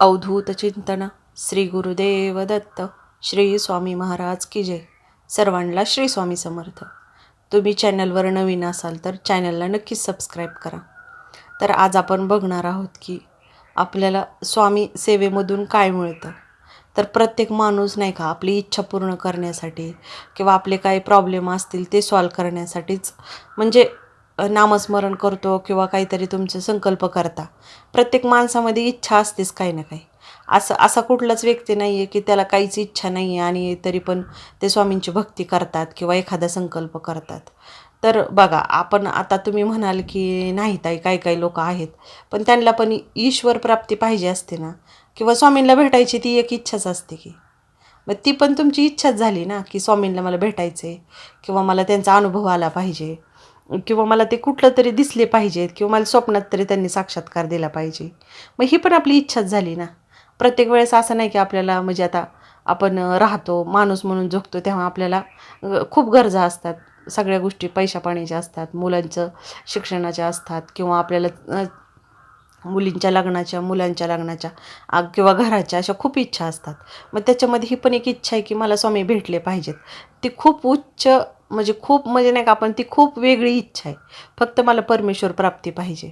अवधूत चिंतन. श्री गुरुदेव दत्त श्री स्वामी महाराज की जय. सर्वांना श्री स्वामी समर्थ. तुम्ही चॅनलवर नवीन असाल तर चॅनलला नक्कीच सबस्क्राईब करा. तर आज आपण बघणार आहोत की आपल्याला स्वामी सेवेमधून काय मिळतं? तर प्रत्येक माणूस नाही का आपली इच्छा पूर्ण करण्यासाठी किंवा आपले काही प्रॉब्लेम असतील ते सॉल्व करण्यासाठीच म्हणजे नामस्मरण करतो किंवा काहीतरी तुमचे संकल्प करता. प्रत्येक माणसामध्ये इच्छा असतेच काही ना काही. असं असा कुठलाच व्यक्ती नाही आहे की त्याला काहीच इच्छा नाही आहे आणि तरी पण ते स्वामींची भक्ती करतात किंवा एखादा संकल्प करतात. तर बघा आपण आता तुम्ही म्हणाल की नाही ताई काही काही लोक आहेत पण त्यांना पण ईश्वर प्राप्ती पाहिजे असते ना? किंवा स्वामींना भेटायची ती एक इच्छाच असते की? मग ती पण तुमची इच्छाच झाली ना की स्वामींना मला भेटायचं आहे किंवा मला त्यांचा अनुभव आला पाहिजे? किंवा मला ते कुठलं तरी दिसले पाहिजेत किंवा मला स्वप्नात तरी त्यांनी साक्षात्कार दिला पाहिजे. मग ही पण आपली इच्छाच झाली ना. प्रत्येक वेळेस असं नाही की आपल्याला म्हणजे आता आपण राहतो माणूस म्हणून झोपतो तेव्हा आपल्याला खूप गरजा असतात. सगळ्या गोष्टी पैशा पाण्याच्या असतात मुलांचं शिक्षणाच्या असतात किंवा आपल्याला मुलींच्या लग्नाच्या मुलांच्या लग्नाच्या किंवा घराच्या अशा खूप इच्छा असतात. मग त्याच्यामध्ये ही पण एक इच्छा आहे की मला स्वामी भेटले पाहिजेत. ती खूप उच्च म्हणजे खूप म्हणजे नाही का आपण ती खूप वेगळी इच्छा आहे. फक्त मला परमेश्वर प्राप्ती पाहिजे.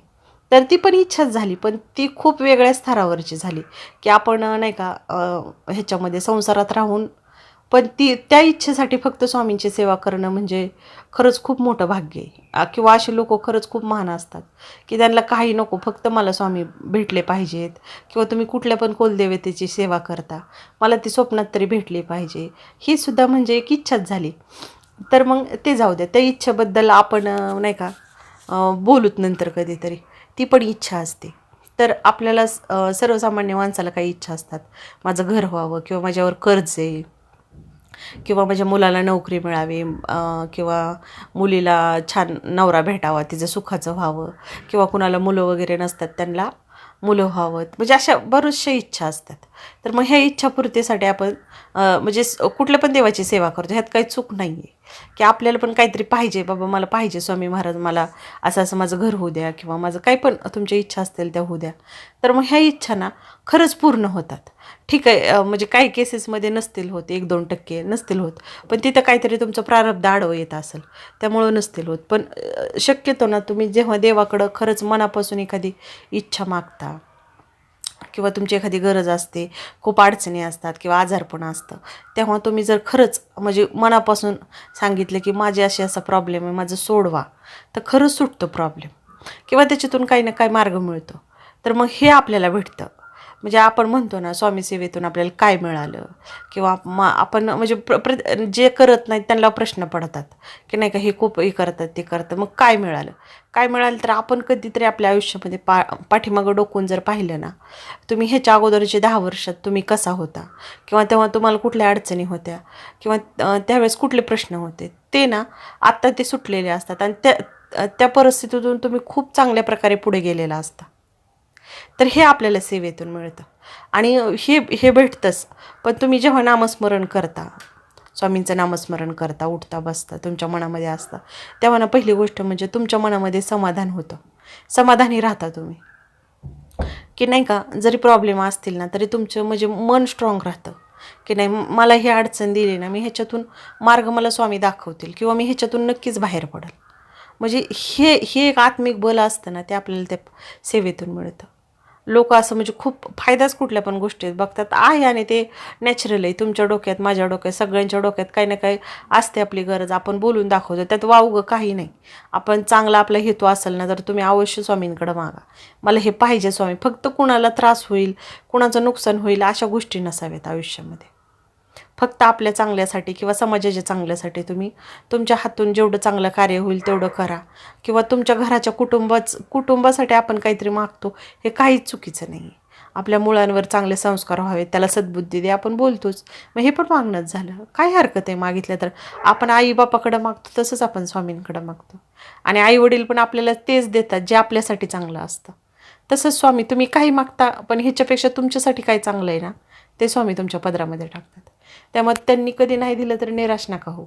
तर ती पण इच्छाच झाली पण ती खूप वेगळ्या स्तरावरची झाली. की आपण नाही का ह्याच्यामध्ये संसारात राहून पण ती त्या इच्छेसाठी फक्त स्वामींची सेवा करणं म्हणजे खरंच खूप मोठं भाग्य आहे. किंवा असे लोक खरंच खूप महान असतात की त्यांना काही नको फक्त मला स्वामी भेटले पाहिजेत. किंवा तुम्ही कुठल्या पण कुलदेवतेची सेवा करता मला ती स्वप्नात तरी भेटली पाहिजे. ही सुद्धा म्हणजे एक इच्छाच झाली. तर मग ते जाऊ द्या. त्या इच्छेबद्दल आपण नाही का बोलूत नंतर कधीतरी. ती पण इच्छा असते. तर आपल्याला सर्वसामान्य माणसाला काही इच्छा असतात. माझं घर व्हावं किंवा माझ्यावर कर्ज आहे किंवा माझ्या मुलाला नोकरी मिळावी किंवा मुलीला छान नवरा भेटावा तिचं सुखाचं व्हावं किंवा कुणाला मुलं वगैरे नसतात त्यांना मुलं व्हावं. म्हणजे अशा बऱ्याचशा इच्छा असतात. तर मग ह्या इच्छापूर्तीसाठी आपण म्हणजे स- कुठल्या पण देवाची सेवा करतो. ह्यात काही चूक नाही आहे की आपल्याला पण काहीतरी पाहिजे. बाबा मला पाहिजे. स्वामी महाराज मला असं असं माझं घर होऊ द्या किंवा माझं काही पण तुमच्या इच्छा असतील त्या होऊ द्या. तर मग ह्या इच्छा ना खरंच पूर्ण होतात. ठीक आहे म्हणजे काही केसेसमध्ये नसतील होत एक दोन टक्के नसतील होत. पण तिथं काहीतरी तुमचं प्रारब्ध आडवं येत असेल त्यामुळं नसतील होत. पण शक्यतो ना तुम्ही जेव्हा देवाकडं खरंच मनापासून एखादी इच्छा मागता किंवा तुमची एखादी गरज असते खूप अडचणी असतात किंवा आजारपण असतं तेव्हा तुम्ही जर खरंच म्हणजे मनापासून सांगितलं की माझे असे असा प्रॉब्लेम आहे माझं सोडवा तर खरंच सुटतो प्रॉब्लेम किंवा त्याच्यातून काही ना काही मार्ग मिळतो. तर मग हे आपल्याला भेटतं. म्हणजे आपण म्हणतो ना स्वामी सेवेतून आपल्याला काय मिळालं? किंवा मा आपण म्हणजे प्र प्र जे करत नाहीत त्यांना प्रश्न पडतात. की नाही का हे खूप हे करतात ते करतात. मग काय मिळालं? काय मिळालं तर आपण कधीतरी आपल्या आयुष्यामध्ये पा पाठीमागं डोकून जर पाहिलं ना तुम्ही ह्याच्या अगोदरचे दहा वर्षात तुम्ही कसा होता? किंवा तेव्हा तुम्हाला कुठल्या अडचणी होत्या? किंवा त्यावेळेस कुठले प्रश्न होते? ते ना आत्ता ते सुटलेले असतात. आणि त्या त्या परिस्थितीतून तुम्ही खूप चांगल्या प्रकारे पुढे गेलेला असता. तर हे आपल्याला सेवेतून मिळतं. आणि हे हे भेटतंच. पण तुम्ही जेव्हा नामस्मरण करता स्वामींचं नामस्मरण करता उठता बसता तुमच्या मनामध्ये असता तेव्हा ना पहिली गोष्ट म्हणजे तुमच्या मनामध्ये समाधान होतं. समाधानी राहता तुम्ही. की नाही का जरी प्रॉब्लेम असतील ना तरी तुमचं म्हणजे मन स्ट्रॉंग राहतं. की नाही मला ही अडचण दिली ना मी ह्याच्यातून मार्ग मला स्वामी दाखवतील किंवा मी ह्याच्यातून नक्कीच बाहेर पडेल. म्हणजे हे हे एक आत्मिक बल असतं ना ते आपल्याला त्या सेवेतून मिळतं. लोक असं म्हणजे खूप फायदाच कुठल्या पण गोष्टीत बघतात आहे आणि ते नॅचरल आहे. तुमच्या डोक्यात माझ्या डोक्यात सगळ्यांच्या डोक्यात काही ना काही असते आपली गरज. आपण बोलून दाखवतो. त्यात वावगं काही नाही. आपण चांगला आपला हेतू असेल ना तर तुम्ही अवश्य स्वामींकडे मागा. मला हे पाहिजे स्वामी. फक्त कुणाला त्रास होईल कुणाचं नुकसान होईल अशा गोष्टी नसाव्यात आयुष्यामध्ये. फक्त आपल्या चांगल्यासाठी किंवा समाजाच्या चांगल्यासाठी तुम्ही तुमच्या हातून जेवढं चांगलं कार्य होईल तेवढं करा. किंवा तुमच्या घराच्या कुटुंबाच कुटुंबासाठी आपण काहीतरी मागतो हे काहीच चुकीचं नाही. आपल्या मुलांवर चांगले संस्कार व्हावेत त्याला सद्बुद्धी दे आपण बोलतोच. मग हे पण मागणंच झालं. काय हरकत आहे मागितलं तर. आपण आई बापाकडं मागतो तसंच आपण स्वामींकडं मागतो. आणि आई वडील पण आपल्याला तेच देतात जे आपल्यासाठी चांगलं असतं. तसंच स्वामी तुम्ही काही मागता पण ह्याच्यापेक्षा तुमच्यासाठी काय चांगलं आहे ना? ते स्वामी तुमच्या पदरामध्ये टाकतात. त्यामुळे त्यांनी कधी नाही दिलं तर निराश नका हो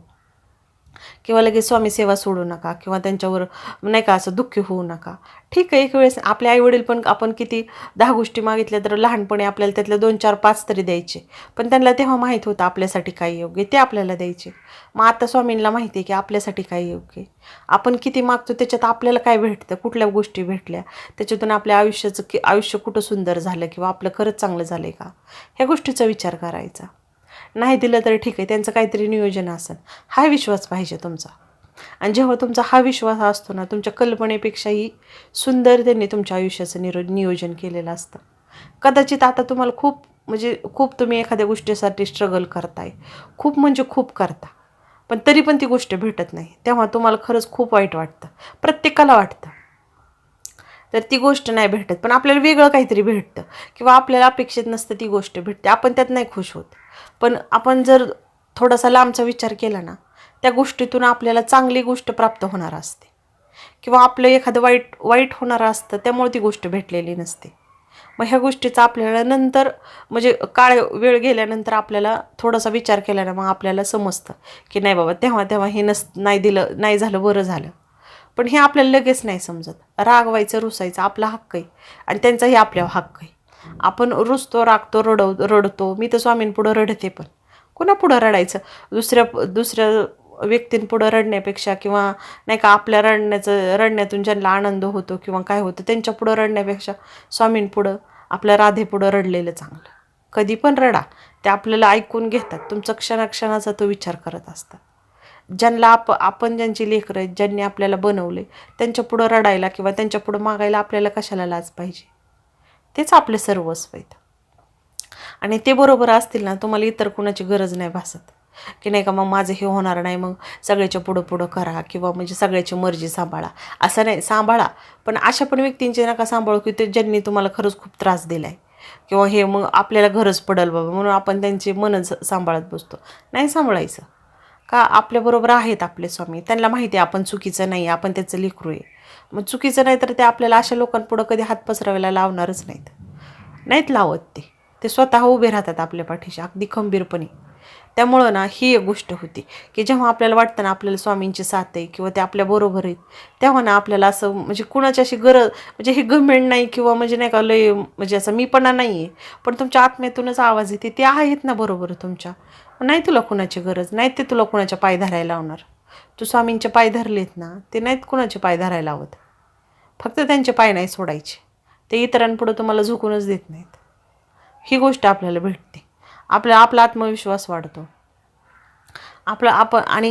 किंवा लगेच स्वामी सेवा सोडू नका किंवा त्यांच्यावर नाही का असं दुःखी होऊ नका. ठीक आहे एक वेळेस आपले आईवडील पण आपण किती दहा गोष्टी मागितल्या तर लहानपणी आपल्याला त्यातल्या दोन चार पाच तरी द्यायचे. पण त्यांना तेव्हा माहीत होतं आपल्यासाठी काय योग्य ते आपल्याला द्यायचे. मग आता स्वामींना माहिती आहे की आपल्यासाठी काय योग्य आपण किती मागतो त्याच्यात आपल्याला काय भेटतं कुठल्या गोष्टी भेटल्या त्याच्यातून आपल्या आयुष्याचं की आयुष्य कुठं सुंदर झालं किंवा आपलं खरंच चांगलं झालं आहे का? ह्या गोष्टीचा विचार करायचा. नाही दिलं तरी ठीक आहे. त्यांचं काहीतरी नियोजन असेल. हा विश्वास पाहिजे तुमचा. आणि जेव्हा तुमचा हा विश्वास असतो ना तुमच्या कल्पनेपेक्षाही सुंदर त्यांनी तुमच्या आयुष्याचं निरो नियोजन केलेलं असतं. कदाचित आता तुम्हाला खूप म्हणजे खूप तुम्ही एखाद्या गोष्टीसाठी स्ट्रगल करताय. खूप म्हणजे खूप करता. पण तरी पण ती गोष्ट भेटत नाही. तेव्हा तुम्हाला खरंच खूप वाईट वाटतं. प्रत्येकाला वाटतं. तर ती गोष्ट नाही भेटत. पण आपल्याला वेगळं काहीतरी भेटतं. किंवा आपल्याला अपेक्षित नसतं ती गोष्ट भेटते. आपण त्यात नाही खुश होत. पण आपण जर थोडासा लांबचा विचार केला ना त्या गोष्टीतून आपल्याला चांगली गोष्ट प्राप्त होणार असते. किंवा आपलं एखादं वाईट वाईट होणारं असतं त्यामुळे ती गोष्ट भेटलेली नसते. मग ह्या गोष्टीचा आपल्याला नंतर म्हणजे काळ वेळ गेल्यानंतर आपल्याला थोडासा विचार केला ना मग आपल्याला समजतं की नाही बाबा तेव्हा तेव्हा हे नस नाही दिलं नाही झालं बरं झालं. पण हे आपल्याला लगेच नाही समजत. रागवायचं रुसायचं आपला हक्क आहे. आणि त्यांचाही आपल्यावर हक्क आहे. आपण रुसतो रागतो रडव रडतो. मी तर स्वामींपुढं रडते पण. कुणापुढं रडायचं? दुसऱ्या दुसऱ्या व्यक्तींपुढं रडण्यापेक्षा किंवा नाही का आपल्या रडण्याचं रडण्यातून ज्यांना आनंद होतो किंवा काय होतं त्यांच्यापुढं रडण्यापेक्षा स्वामींपुढं आपल्या राधेपुढं रडलेलं चांगलं. कधी पण रडा. ते आपल्याला ऐकून घेतात. तुमचं क्षणाक्षणाचा तो विचार करत असतात. ज्यांना आप आपण ज्यांची लेकरं आहेत ज्यांनी आपल्याला बनवले त्यांच्या पुढं रडायला किंवा त्यांच्या पुढं मागायला आपल्याला कशाला लाज पाहिजे? तेच आपले सर्वस्व आहेत. आणि ते बरोबर असतील ना तुम्हाला इतर कुणाची गरज नाही भासत. की नाही का मग माझं हे होणार नाही मग सगळ्याच्या पुढं पुढं करा किंवा म्हणजे सगळ्याची मर्जी सांभाळा. असं नाही सांभाळा. पण अशा पण व्यक्तींची नका सांभाळू की ते ज्यांनी तुम्हाला खरंच खूप त्रास दिला आहे किंवा हे मग आपल्याला गरज पडेल बाबा म्हणून आपण त्यांची मनच सांभाळत बसतो. नाही सांभाळायचं. का आपल्याबरोबर आहेत आपले स्वामी? त्यांना माहिती आहे आपण चुकीचं नाही आपण त्याचं लेकरू आहे. मग चुकीचं नाही तर ते आपल्याला अशा लोकांपुढं कधी हात पसरावायला लावणारच नाहीत. नाहीत लावत ते. ते स्वतः उभे राहतात आपल्या पाठीशी अगदी खंबीरपणे. त्यामुळं ना ही एक गोष्ट होती की जेव्हा आपल्याला वाटतं ना आपल्याला स्वामींची साथ आहे किंवा ते आपल्याबरोबर आहेत तेव्हा ना आपल्याला असं म्हणजे कुणाची अशी गरज म्हणजे हे गमेंट नाही किंवा म्हणजे नाही का लय म्हणजे असं मीपणा नाही आहे पण तुमच्या आत्म्यातूनच आवाज येते ते आहेत ना बरोबर तुमच्या. नाही तुला कुणाची गरज? नाही ते तुला कुणाच्या पाय धरायला लावणार. तू स्वामींचे पाय धरलेत ना ते नाहीत कुणाचे पाय धरायला लावत. फक्त त्यांचे पाय नाही सोडायचे. ते इतरांपुढं तुम्हाला झुकूनच देत नाहीत. ही गोष्ट आपल्याला भेटते. आपला आपला आत्मविश्वास वाढतो. आपलं आपण आणि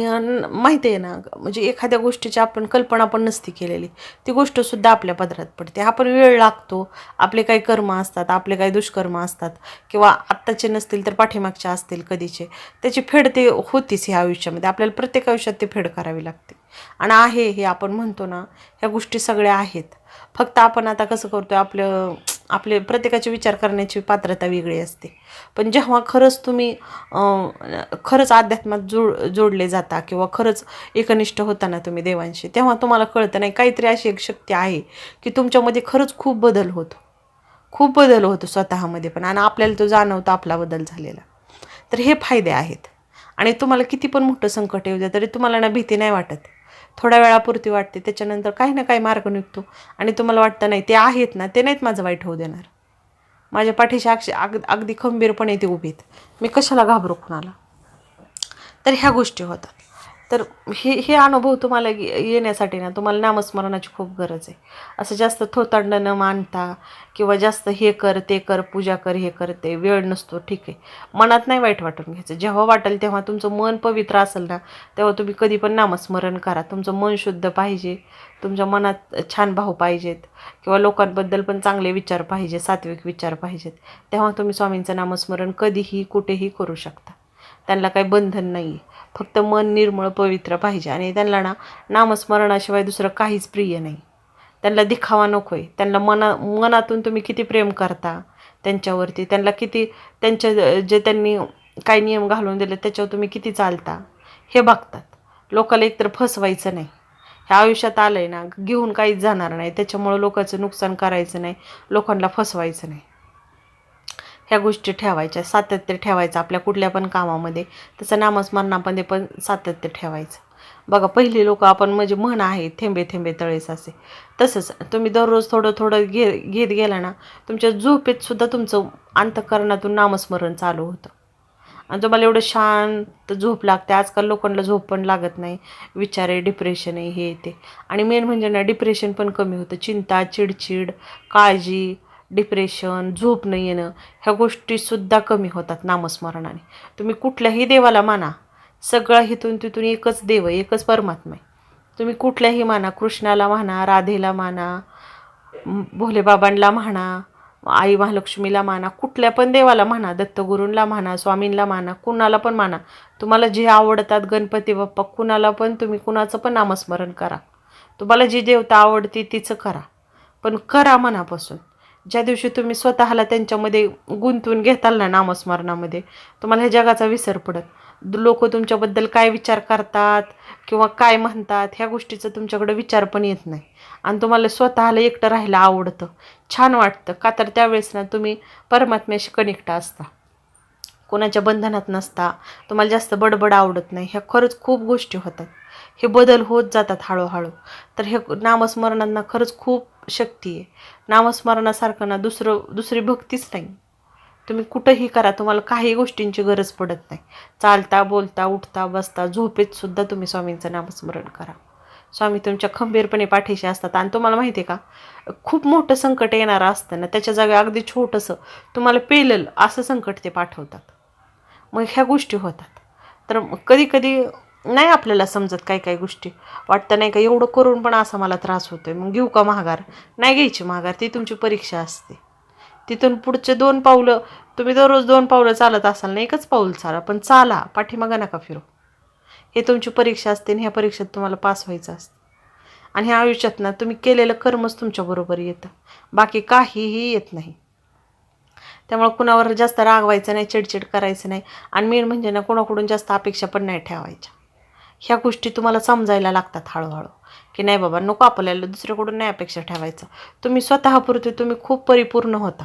माहिती आहे ना म्हणजे एखाद्या गोष्टीची आपण कल्पना पण नसती केलेली. ती गोष्टसुद्धा आपल्या पदरात पडते. आपण वेळ लागतो आपले काही कर्म असतात आपले काही दुष्कर्म असतात किंवा आत्ताचे नसतील तर पाठीमागचे असतील कधीचे त्याची फेड ते होतीच ह्या आयुष्यामध्ये. आपल्याला प्रत्येक आयुष्यात ते फेड करावी लागते. आणि आहे हे आपण म्हणतो ना ह्या गोष्टी सगळ्या आहेत. फक्त आपण आता कसं करतो आपलं आपले प्रत्येकाचे विचार करण्याची पात्रता वेगळी असते. पण जेव्हा खरंच तुम्ही खरंच अध्यात्मात जोड जोडले जाता किंवा खरंच एकनिष्ठ होताना तुम्ही देवांशी तेव्हा तुम्हाला कळतं नाही काहीतरी अशी एक शक्ती आहे की तुमच्यामध्ये खरंच खूप बदल होतो. खूप बदल होतो स्वतःमध्ये पण आणि आपल्याला तो जाणवतो आपला बदल झालेला. तर हे फायदे आहेत. आणि तुम्हाला किती पण मोठं संकट येऊ द्या तरी तुम्हाला ना भीती नाही वाटत. थोड्या वेळापुरती वाटते त्याच्यानंतर काही ना काही मार्ग निघतो. आणि तुम्हाला वाटतं नाही ते आहेत ना ते नाहीत माझं वाईट होऊ देणार. माझ्या पाठीशी अक्ष अग अगदी खंबीरपणे ते उभीत आहेत. मी कशाला घाबरू कुणाला तर ह्या गोष्टी होतात. तर हे हे अनुभव तुम्हाला येण्यासाठी ना तुम्हाला नामस्मरणाची खूप गरज आहे. असं जास्त थोतांड न मानता किंवा जास्त हे कर ते कर पूजा कर हे कर ते वेळ नसतो ठीक आहे. मनात नाही वाईट वाटून घ्यायचं. जेव्हा वाटेल तेव्हा तुमचं मन पवित्र असेल ना तेव्हा तुम्ही कधी पण नामस्मरण करा. तुमचं मन शुद्ध पाहिजे. तुमच्या मनात छान भाव पाहिजेत. किंवा लोकांबद्दल पण चांगले विचार पाहिजे सात्विक विचार पाहिजेत. तेव्हा तुम्ही स्वामींचं नामस्मरण कधीही कुठेही करू शकता. त्यांना काही बंधन नाही आहे फक्त मन निर्मळ पवित्र पाहिजे. आणि त्यांना ना नामस्मरणाशिवाय दुसरं काहीच प्रिय नाही. त्यांना दिखावा नको आहे त्यांना मना मनातून तुम्ही किती प्रेम करता त्यांच्यावरती? त्यांना किती त्यांच्या जे त्यांनी काही नियम घालून दिले त्याच्यावर तुम्ही किती चालता? हे बघतात. लोकाला एकतर फसवायचं नाही. ह्या आयुष्यात आलं आहे ना घेऊन काहीच जाणार नाही. त्याच्यामुळं लोकांचं नुकसान करायचं नाही. लोकांना फसवायचं नाही. ह्या गोष्टी ठेवायच्या. सातत्य ठेवायचं आपल्या कुठल्या पण कामामध्ये. तसं नामस्मरणामध्ये पण सातत्य ठेवायचं. बघा पहिली लोक आपण म्हणजे म्हण आहे थेंबे थेंबे तळेस असे तसंच तुम्ही दररोज थोडं थोडं घे घेत गेला ना तुमच्या झोपेत सुद्धा तुमचं अंतकरणातून नामस्मरण चालू होतं. आणि तुम्हाला एवढं शांत झोप लागते. आजकाल लोकांना झोप पण लागत नाही. विचार आहे डिप्रेशन आहे हे ते. आणि मेन म्हणजे ना डिप्रेशन पण कमी होतं. चिंता चिडचिड काळजी डिप्रेशन झोप न येणं ह्या गोष्टीसुद्धा कमी होतात नामस्मरणाने. तुम्ही कुठल्याही देवाला माना सगळा हिथून तिथून एकच देव एकच परमात्मा आहे. तुम्ही कुठल्याही माना कृष्णाला म्हणा राधेला माना भोलेबाबांना म्हणा आई महालक्ष्मीला माना कुठल्या पण देवाला म्हणा दत्तगुरूंला म्हणा स्वामींना माना कुणाला पण माना तुम्हाला जे आवडतात गणपती बाप्पा कुणाला पण तुम्ही कुणाचं पण नामस्मरण करा. तुम्हाला जी देवता आवडते तिचं करा. पण करा मनापासून. ज्या दिवशी तुम्ही स्वतःला त्यांच्यामध्ये गुंतवून घेताल ना नामस्मरणामध्ये तुम्हाला ह्या जगाचा विसर पडत. लोक तुमच्याबद्दल काय विचार करतात किंवा काय म्हणतात ह्या गोष्टीचा तुमच्याकडे विचार पण येत नाही. आणि तुम्हाला स्वतःला एकटं राहायला आवडतं. छान वाटतं. का तर त्यावेळेस ना तुम्ही परमात्म्याशी कनेक्ट असता. कोणाच्या बंधनात नसता. तुम्हाला जास्त बडबड आवडत नाही. ह्या खरंच खूप गोष्टी होतात. हे बदल होत जातात हळूहळू. तर हे नामस्मरणांना खरंच खूप शक्ती आहे. नामस्मरणासारखं ना दुसरं दुसरी भक्तीच नाही. तुम्ही कुठंही करा तुम्हाला काही गोष्टींची गरज पडत नाही. चालता बोलता उठता बसता झोपेत सुद्धा तुम्ही स्वामींचं नामस्मरण करा. स्वामी तुमच्या खंबीरपणे पाठीशी असतात. आणि तुम्हाला माहिती आहे का? खूप मोठं संकट येणारं असतं ना त्याच्या जागी अगदी छोटंसं तुम्हाला पेलल असं संकट ते पाठवतात. मग ह्या गोष्टी होतात. तर कधी कधी नाही आपल्याला समजत काही काही गोष्टी. वाटतं नाही का एवढं करून पण असा मला त्रास होतो आहे मग घेऊ का महागार नाही घ्यायची महागार ती तुमची परीक्षा असते. तिथून पुढचे दोन पावलं तुम्ही दररोज दोन पावलं चालत असाल ना एकच पाऊल चाला पण चाला पाठीमागा नका फिरू. हे तुमची परीक्षा असते आणि ह्या परीक्षेत तुम्हाला पास व्हायचं असतं. आणि ह्या आयुष्यात ना तुम्ही केलेलं कर्मच तुमच्याबरोबर येतं. बाकी काहीही येत नाही. त्यामुळे कुणावर जास्त रागवायचं नाही चिडचिड करायचं नाही. आणि मेन म्हणजे ना कोणाकडून जास्त अपेक्षा पण नाही ठेवायच्या. ह्या गोष्टी तुम्हाला समजायला लागतात हळूहळू. की नाही बाबा नको आपल्याला दुसऱ्याकडून नाही अपेक्षा ठेवायचं. तुम्ही स्वतःपुरते तुम्ही खूप परिपूर्ण होता.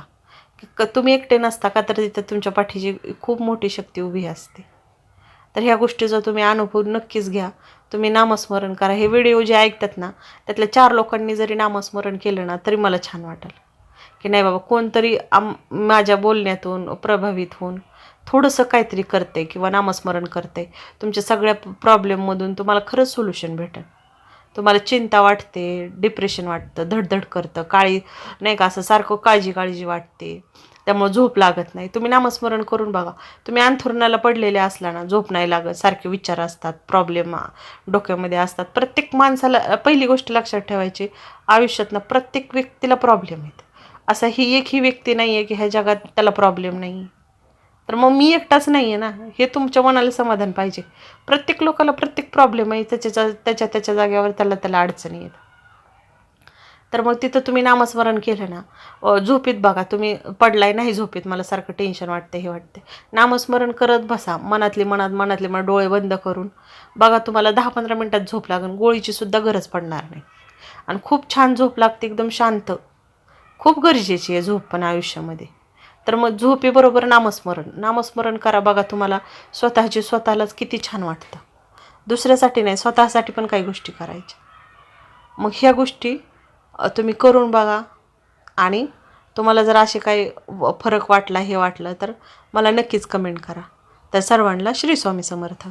क- तुम्ही एकटे नसता का तर तिथं तुमच्या पाठीची खूप मोठी शक्ती उभी असते. तर ह्या गोष्टीचा तुम्ही अनुभव नक्कीच घ्या. तुम्ही नामस्मरण करा. हे व्हिडिओ जे ऐकतात ना त्यातल्या चार लोकांनी जरी नामस्मरण केलं ना तरी मला छान वाटेल. की नाही बाबा कोणतरी आम माझ्या बोलण्यातून प्रभावित होऊन थोडंसं काहीतरी करते किंवा नामस्मरण करते. तुमच्या सगळ्या प्रॉब्लेममधून तुम्हाला खरंच सोल्युशन भेटेल. तुम्हाला चिंता वाटते डिप्रेशन वाटतं धडधड करतं काळी नाही का असं सारखं काळजी काळजी वाटते. त्यामुळे झोप लागत नाही. तुम्ही नामस्मरण करून बघा. तुम्ही अंथरुणाला पडलेले असला ना झोप नाही लागत. सारखे विचार असतात प्रॉब्लेम डोक्यामध्ये असतात. प्रत्येक माणसाला पहिली गोष्ट लक्षात ठेवायची आयुष्यात ना प्रत्येक व्यक्तीला प्रॉब्लेम आहेत असा ही एक ही व्यक्ती नाही आहे की ह्या जगात त्याला प्रॉब्लेम नाही तर मग मी एकटाच नाही आहे ना. हे तुमच्या मनाला समाधान पाहिजे. प्रत्येक लोकाला प्रत्येक प्रॉब्लेम आहे. त्याच्या त्याच्या त्याच्या जागेवर त्याला त्याला अडचणी आहेत तर मग तिथं तुम्ही नामस्मरण केलं ना झोपीत झोपेत बघा. तुम्ही पडलाय नाही झोपेत. मला सारखं टेन्शन वाटतं हे वाटते नामस्मरण करत बसा. मनातली मनात मनातले मनात डोळे बंद करून. बघा तुम्हाला दहा पंधरा मिनटात झोप लागेल गोळीची सुद्धा गरज पडणार नाही. आणि खूप छान झोप लागते. एकदम शांत. खूप गरजेची आहे झोप पण आयुष्यामध्ये. तर मग झोपेबरोबर नामस्मरण. नामस्मरण करा बघा तुम्हाला. स्वतःची स्वतःलाच किती छान वाटतं. दुसऱ्यासाठी नाही स्वतःसाठी पण काही गोष्टी करायच्या. मग ह्या गोष्टी तुम्ही करून बघा. आणि तुम्हाला जर असे काही व- फरक वाटला हे वाटलं तर मला नक्कीच कमेंट करा. तर सर्वांना श्री स्वामी समर्थ.